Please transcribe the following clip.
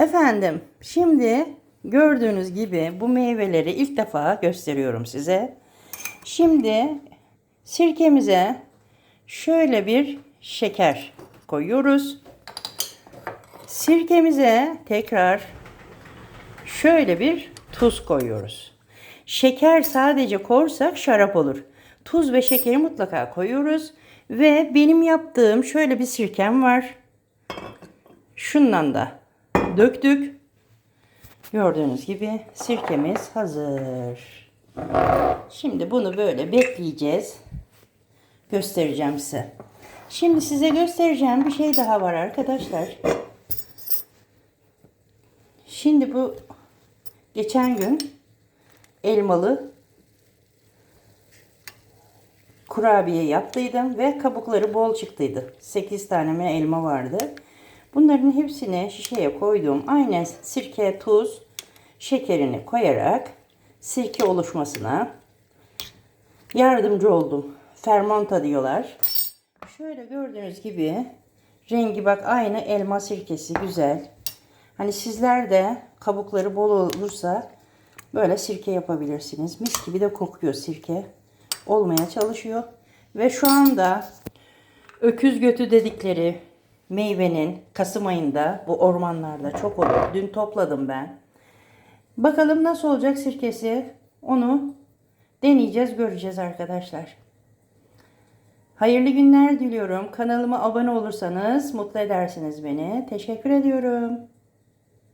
Efendim, şimdi gördüğünüz gibi bu meyveleri ilk defa gösteriyorum size. Şimdi sirkemize şöyle bir şeker koyuyoruz. Sirkemize tekrar şöyle bir tuz koyuyoruz. Şeker sadece korsak şarap olur. Tuz ve şekeri mutlaka koyuyoruz. Ve benim yaptığım şöyle bir sirkem var. Şundan da döktük. Gördüğünüz gibi sirkemiz hazır. Şimdi bunu böyle bekleyeceğiz. Göstereceğim size. Şimdi size göstereceğim bir şey daha var arkadaşlar. Şimdi bu geçen gün elmalı kurabiye yaptıydım ve kabukları bol çıktıydı. 8 tane mi elma vardı. Bunların hepsini şişeye koydum. Aynen sirke, tuz, şekerini koyarak sirke oluşmasına yardımcı oldum. Fermanta diyorlar. Şöyle gördüğünüz gibi rengi bak aynı elma sirkesi güzel. Hani sizler de kabukları bol olursa böyle sirke yapabilirsiniz. Mis gibi de kokuyor sirke. Olmaya çalışıyor. Ve şu anda öküz götü dedikleri meyvenin Kasım ayında bu ormanlarda çok olur. Dün topladım ben. Bakalım nasıl olacak sirkesi. Onu deneyeceğiz, göreceğiz arkadaşlar. Hayırlı günler diliyorum. Kanalıma abone olursanız mutlu edersiniz beni. Teşekkür ediyorum.